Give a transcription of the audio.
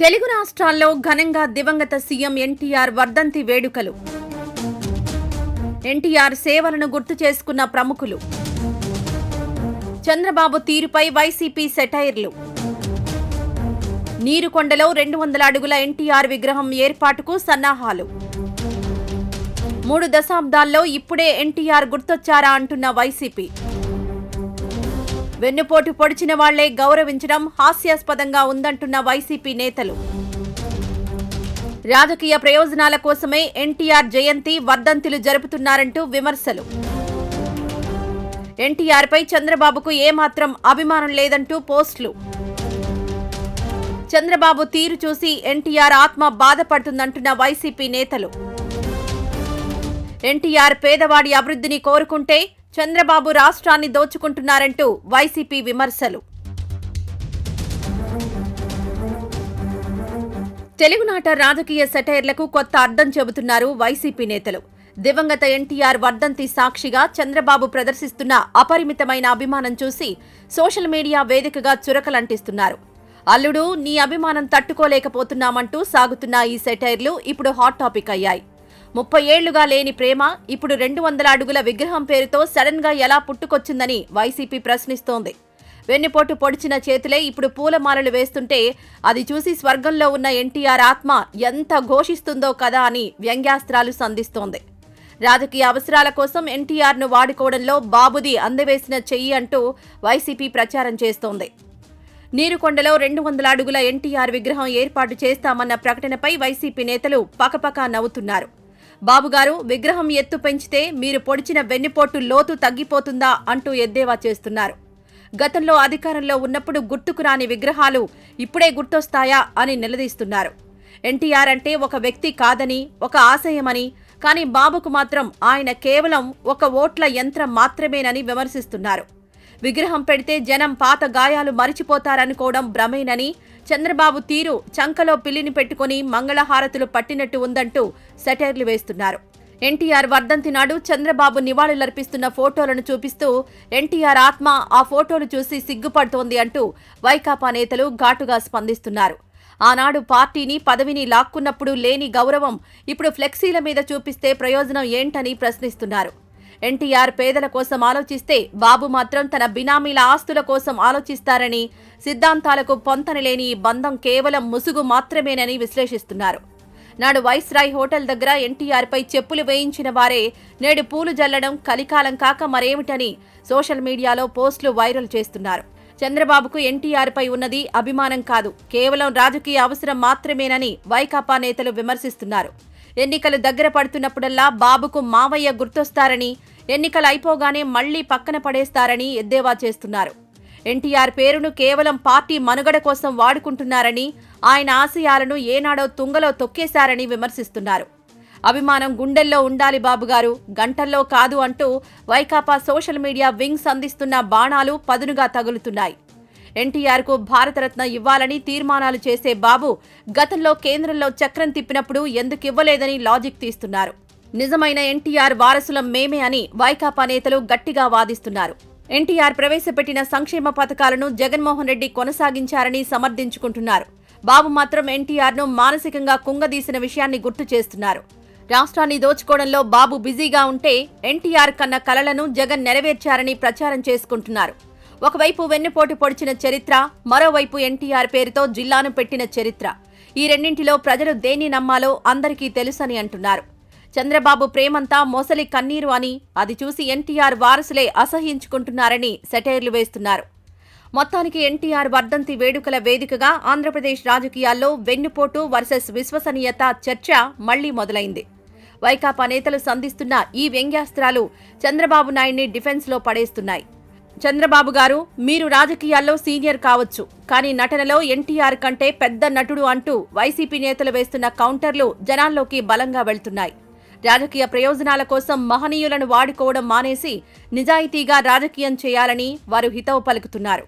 తెలుగు రాష్ట్రాల్లో ఘనంగా దివంగత సీఎం ఎన్టీఆర్ వర్ధంతి వేడుకలు. ఎన్టీఆర్ సేవలను గుర్తు చేసుకున్న ప్రముఖులు. చంద్రబాబు తీరుపై వైసీపీ సెటైర్లు. నీరుకొండలో రెండు వందల అడుగుల ఎన్టీఆర్ విగ్రహం ఏర్పాటుకు సన్నాహాలు. మూడు దశాబ్దాల్లో ఇప్పుడే ఎన్టీఆర్ గుర్తొచ్చారా అంటున్న వైసీపీ. వెన్నుపోటు పొడిచిన వాళ్ళే గౌరవించడం హాస్యాస్పదంగా ఉందంటున్న వైసీపీ నేతలు. రాజకీయ ప్రయోజనాల కోసమే ఎన్టీఆర్ జయంతి వర్ధంతులు జరుపుతున్నారంటూ విమర్శలు. ఎన్టీఆర్పై చంద్రబాబుకు ఏమాత్రం అభిమానం లేదంటూ పోస్టులు. చంద్రబాబు తీరు చూసి ఎన్టీఆర్ ఆత్మ బాధపడుతుందంటున్న వైసీపీ నేతలు. ఎన్టీఆర్ పేదవాడి అభివృద్ధిని కోరుకుంటే చంద్రబాబు రాష్ట్రాన్ని దోచుకుంటున్నారంటూ వైసీపీ విమర్శలు. తెలుగునాట రాజకీయ సెటైర్లకు కొత్త అర్థం చెబుతున్నారు వైసీపీ నేతలు. దివంగత ఎన్టీఆర్ వర్ధంతి సాక్షిగా చంద్రబాబు ప్రదర్శిస్తున్న అపరిమితమైన అభిమానం చూసి సోషల్ మీడియా వేదికగా చురకలంటిస్తున్నారు. అల్లుడు నీ అభిమానం తట్టుకోలేకపోతున్నామంటూ సాగుతున్న ఈ సెటైర్లు ఇప్పుడు హాట్ టాపిక్ అయ్యాయి. ముప్పై ఏళ్ళుగా లేని ప్రేమ ఇప్పుడు రెండు వందల అడుగుల విగ్రహం పేరుతో సడన్గా ఎలా పుట్టుకొచ్చిందని వైసీపీ ప్రశ్నిస్తోంది. వెన్నుపోటు పొడిచిన చేతులే ఇప్పుడు పూలమాలలు వేస్తుంటే అది చూసి స్వర్గంలో ఉన్న ఎన్టీఆర్ ఆత్మ ఎంత ఘోషిస్తుందో కదా అని వ్యంగ్యాస్త్రాలు సంధిస్తోంది. రాజకీయ అవసరాల కోసం ఎన్టీఆర్ను వాడుకోవడంలో బాబుది అందవేసిన చెయ్యి అంటూ వైసీపీ ప్రచారం చేస్తోంది. నీరుకొండలో రెండు వందల అడుగుల ఎన్టీఆర్ విగ్రహం ఏర్పాటు చేస్తామన్న ప్రకటనపై వైసీపీ నేతలు పకపకా నవ్వుతున్నారు. బాబుగారు విగ్రహం ఎత్తు పెంచితే మీరు పొడిచిన వెన్నుపోటు లోతు తగ్గిపోతుందా అంటూ ఎద్దేవా చేస్తున్నారు. గతంలో అధికారంలో ఉన్నప్పుడు గుర్తుకు రాని విగ్రహాలు ఇప్పుడే గుర్తొస్తాయా అని నిలదీస్తున్నారు. ఎన్టీఆర్ అంటే ఒక వ్యక్తి కాదని ఒక ఆశయమని కానీ బాబుకు మాత్రం ఆయన కేవలం ఒక ఓట్ల యంత్రం మాత్రమేనని విమర్శిస్తున్నారు. విగ్రహం పెడితే జనం పాత గాయాలు మరిచిపోతారనుకోవడం భ్రమేనని. చంద్రబాబు తీరు చంకలో పిల్లిని పెట్టుకుని మంగళహారతులు పట్టినట్టు ఉందంటూ సెటైర్లు వేస్తున్నారు. ఎన్టీఆర్ వర్ధంతి నాడు చంద్రబాబు నివాళులర్పిస్తున్న ఫోటోలను చూపిస్తూ ఎన్టీఆర్ ఆత్మ ఆ ఫోటోలు చూసి సిగ్గుపడుతోంది అంటూ వైకాపా నేతలు ఘాటుగా స్పందిస్తున్నారు. ఆనాడు పార్టీని పదవిని లాక్కున్నప్పుడు లేని గౌరవం ఇప్పుడు ఫ్లెక్సీల మీద చూపిస్తే ప్రయోజనం ఏంటని ప్రశ్నిస్తున్నారు. ఎన్టీఆర్ పేదల కోసం ఆలోచిస్తే బాబు మాత్రం తన బినామీల ఆస్తుల కోసం ఆలోచిస్తారని సిద్ధాంతాలకు పొంతనలేని ఈ బంధం కేవలం ముసుగు మాత్రమేనని విశ్లేషిస్తున్నారు. నాడు వైస్రాయ్ హోటల్ దగ్గర ఎన్టీఆర్పై చెప్పులు వేయించిన వారే నేడు పూలు జల్లడం కలికాలం కాక మరేమిటని సోషల్ మీడియాలో పోస్టులు వైరల్ చేస్తున్నారు. చంద్రబాబుకు ఎన్టీఆర్పై ఉన్నది అభిమానం కాదు కేవలం రాజకీయ అవసరం మాత్రమేనని వైకాపా నేతలు విమర్శిస్తున్నారు. ఎన్నికలు దగ్గర పడుతున్నప్పుడల్లా బాబుకు మావయ్య గుర్తొస్తారని ఎన్నికలు అయిపోగానే మళ్ళీ పక్కన పడేస్తారని ఎద్దేవా చేస్తున్నారు. ఎన్టీఆర్ పేరును కేవలం పార్టీ మనుగడ కోసం వాడుకుంటున్నారని ఆయన ఆశయాలను ఏనాడో తుంగలో తొక్కేశారని విమర్శిస్తున్నారు. అభిమానం గుండెల్లో ఉండాలి బాబుగారు గంటల్లో కాదు అంటూ వైకాపా సోషల్ మీడియా వింగ్స్ అందిస్తున్న బాణాలు పదునుగా తగులుతున్నాయి. ఎన్టీఆర్కు భారతరత్న ఇవ్వాలని తీర్మానాలు చేసే బాబు గతంలో కేంద్రంలో చక్రం తిప్పినప్పుడు ఎందుకు ఇవ్వలేదని లాజిక్ తీస్తున్నారు. నిజమైన ఎన్టీఆర్ వారసులం మేమే అని వైకాపా నేతలు గట్టిగా వాదిస్తున్నారు. ఎన్టీఆర్ ప్రవేశపెట్టిన సంక్షేమ పథకాలను జగన్మోహన్ రెడ్డి కొనసాగించారని సమర్థించుకుంటున్నారు. బాబు మాత్రం ఎన్టీఆర్ను మానసికంగా కుంగదీసిన విషయాన్ని గుర్తు చేస్తున్నారు. రాష్ట్రాన్ని దోచుకోవడంలో బాబు బిజీగా ఉంటే ఎన్టీఆర్ కన్న కలలను జగన్ నెరవేర్చారని ప్రచారం చేసుకుంటున్నారు. ఒకవైపు వెన్నుపోటు పొడిచిన చరిత్ర మరోవైపు ఎన్టీఆర్ పేరుతో జిల్లాను పెట్టిన చరిత్ర. ఈ రెండింటిలో ప్రజలు దేన్ని నమ్మాలో అందరికీ తెలుసని అంటున్నారు. చంద్రబాబు ప్రేమంతా మోసలి కన్నీరు అని అది చూసి ఎన్టీఆర్ వారసులే అసహించుకుంటున్నారని సెటైర్లు వేస్తున్నారు. మొత్తానికి ఎన్టీఆర్ వర్ధంతి వేడుకల వేదికగా ఆంధ్రప్రదేశ్ రాజకీయాల్లో వెన్నుపోటు వర్సెస్ విశ్వసనీయత చర్చ మళ్ళీ మొదలైంది. వైకాపా నేతలు సంధిస్తున్న ఈ వ్యంగ్యాస్త్రాలు చంద్రబాబు నాయుడిని డిఫెన్స్లో పడేస్తున్నాయి. చంద్రబాబు గారు మీరు రాజకీయాల్లో సీనియర్ కావచ్చు కానీ నటనలో ఎన్టీఆర్ కంటే పెద్ద నటుడు అంటూ వైసీపీ నేతలు వేస్తున్న కౌంటర్లు జనాల్లోకి బలంగా వెళ్తున్నాయి. రాజకీయ ప్రయోజనాల కోసం మహనీయులను వాడుకోవడం మానేసి నిజాయితీగా రాజకీయం చేయాలని వారు హితవు పలుకుతున్నారు.